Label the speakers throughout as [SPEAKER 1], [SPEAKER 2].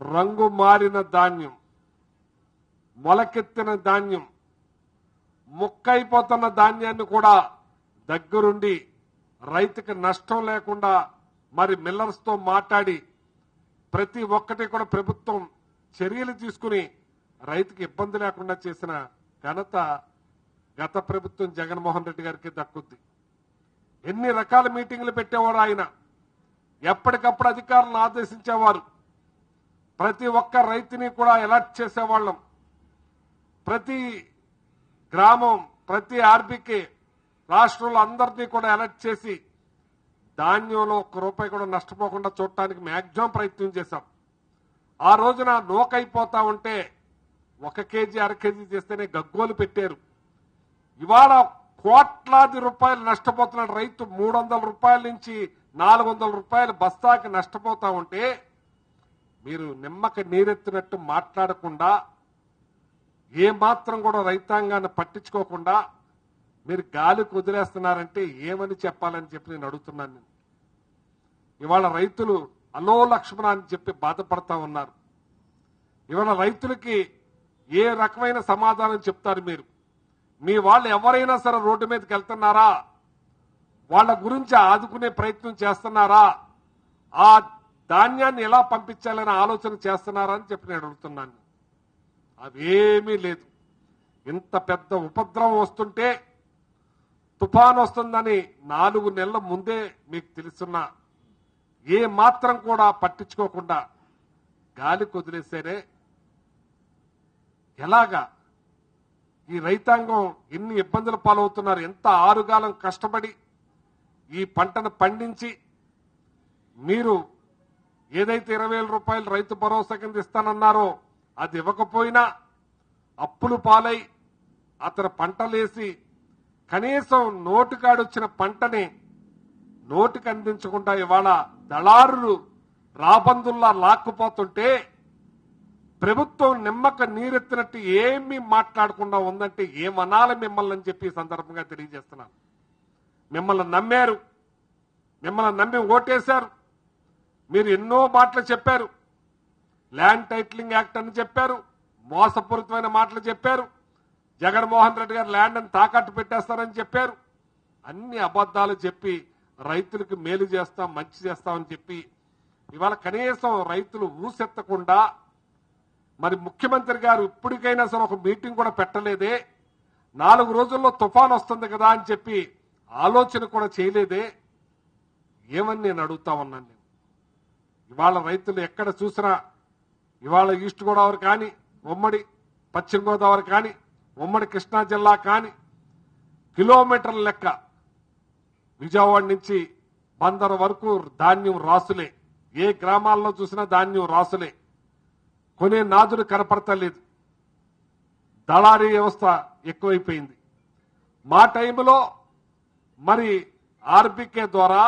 [SPEAKER 1] రంగు మారిన ధాన్యం మొలకెత్తిన ధాన్యం ముక్కైపోతున్న ధాన్యాన్ని కూడా దగ్గరుండి రైతుకి నష్టం లేకుండా మరి మిల్లర్స్తో మాట్లాడి ప్రతి ఒక్కటి కూడా ప్రభుత్వం చర్యలు తీసుకుని రైతుకి ఇబ్బంది లేకుండా చేసిన ఘనత గత ప్రభుత్వం జగన్మోహన్ రెడ్డి గారికి దక్కుద్ది. ఎన్ని రకాల మీటింగ్లు పెట్టేవారు ఆయన? ఎప్పటికప్పుడు అధికారులను ఆదేశించేవారు? ప్రతి ఒక్క రైతుని కూడా అలర్ట్ చేసేవాళ్ళం. ప్రతి గ్రామం ప్రతి ఆర్బీకే రాష్ట్రంలో అందరినీ కూడా అలర్ట్ చేసి ధాన్యంలో ఒక్క రూపాయి కూడా నష్టపోకుండా చూడటానికి మ్యాక్సిమం ప్రయత్నం చేశాం. ఆ రోజున నోకైపోతా ఉంటే ఒక కేజీ అర కేజీ చేస్తేనే గగ్గోలు పెట్టారు. ఇవాళ కోట్లాది రూపాయలు నష్టపోతున్న రైతు. మూడు వందల రూపాయల నుంచి నాలుగు వందల రూపాయలు బస్తాకి నష్టపోతా ఉంటే మీరు నిమ్మక నీరెత్తినట్టు మాట్లాడకుండా ఏ మాత్రం కూడా రైతాంగాన్ని పట్టించుకోకుండా మీరు గాలి వదిలేస్తున్నారంటే ఏమని చెప్పాలని చెప్పి నేను అడుగుతున్నాను. నేను. ఇవాళ రైతులు అలో లక్ష్మణ అని చెప్పి బాధపడతా ఉన్నారు. ఇవాళ రైతులకి ఏ రకమైన సమాధానం చెప్తారు మీరు? మీ వాళ్ళు ఎవరైనా సరే రోడ్డు మీదకి వెళ్తున్నారా? వాళ్ళ గురించి ఆదుకునే ప్రయత్నం చేస్తున్నారా? ఆ ధాన్యాన్ని ఎలా పంపించాలనే ఆలోచన చేస్తున్నారని చెప్పి నేను అడుగుతున్నాను. అవేమీ లేదు. ఇంత పెద్ద ఉపద్రవం వస్తుంటే తుఫాన్ వస్తుందని నాలుగు నెలల ముందే మీకు తెలుసున్నా ఏ మాత్రం కూడా పట్టించుకోకుండా గాలి కుదిలేసేనే ఎలాగా ఈ రైతాంగం ఎన్ని ఇబ్బందుల పాలవుతున్నారు ఎంత ఆరుగాలం కష్టపడి ఈ పంటను పండించి మీరు ఏదైతే ఇరవై వేల రూపాయలు రైతు భరోసా కింద ఇస్తానన్నారో అది ఇవ్వకపోయినా అప్పులు పాలై అతను పంటలేసి కనీసం నోటికాడొచ్చిన పంటని నోటికి అందించకుండా ఇవాళ దళారులు రాబందుల్లా లాక్కుపోతుంటే ప్రభుత్వం నిమ్మక నీరెత్తినట్టు ఏమీ మాట్లాడకుండా ఉందంటే ఏమనాలి మిమ్మల్ని అని చెప్పి సందర్భంగా తెలియజేస్తున్నాను. మిమ్మల్ని నమ్మారు. మిమ్మల్ని నమ్మి ఓటేశారు. మీరు ఎన్నో మాటలు చెప్పారు. ల్యాండ్ టైటిలింగ్ యాక్ట్ అని చెప్పారు. మోసపూరితమైన మాటలు చెప్పారు. జగన్మోహన్ రెడ్డి గారు ల్యాండ్ అని తాకట్టు పెట్టేస్తారని చెప్పారు. అన్ని అబద్ధాలు చెప్పి రైతులకు మేలు చేస్తాం మంచి చేస్తామని చెప్పి ఇవాళ కనీసం రైతులు ఊసెత్తకుండా మరి ముఖ్యమంత్రి గారు ఇప్పటికైనా సరే ఒక మీటింగ్ కూడా పెట్టలేదే. నాలుగు రోజుల్లో తుఫాన్ వస్తుంది కదా అని చెప్పి ఆలోచన కూడా చేయలేదే. ఏమని నేను అడుగుతా ఉన్నాను ఇవాళ రైతులు ఎక్కడ చూసినా ఇవాళ ఈస్ట్ గోదావరి కానీ ఉమ్మడి పశ్చిమ గోదావరి కానీ ఉమ్మడి కృష్ణా జిల్లా కానీ కిలోమీటర్ల లెక్క విజయవాడ నుంచి బందర్ వరకు ధాన్యం రాసులే. ఏ గ్రామాల్లో చూసినా ధాన్యం రాసులే. కొనే నాదులు కనపడతలేదు. దళారీ వ్యవస్థ ఎక్కువైపోయింది. మా టైంలో మరి ఆర్బికే ద్వారా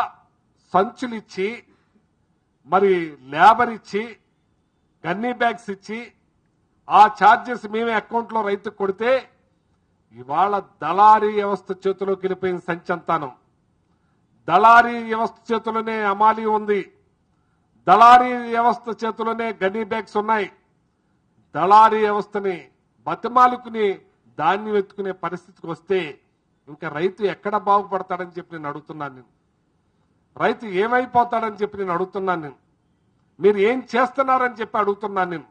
[SPEAKER 1] సంచులు ఇచ్చి మరి లేబర్ ఇచ్చి గన్నీ బ్యాగ్స్ ఇచ్చి ఆ ఛార్జెస్ మేమే అకౌంట్లో రైతుకు కొడితే ఇవాళ దళారీ వ్యవస్థ చేతిలోకి వెళ్ళిపోయిన సంచంతానం. దళారీ వ్యవస్థ చేతిలోనే అమాలి ఉంది. దళారీ వ్యవస్థ చేతిలోనే గన్నీ బ్యాగ్స్ ఉన్నాయి. దళారీ వ్యవస్థని బతిమాలుకుని ధాన్యం ఎత్తుకునే పరిస్థితికి వస్తే ఇంకా రైతు ఎక్కడ బాగుపడతాడని చెప్పి నేను అడుగుతున్నాను నేను. రైతు ఏమైపోతాడని చెప్పి నేను అడుగుతున్నాను నేను. మీరు ఏం చేస్తున్నారని చెప్పి అడుగుతున్నాను నేను.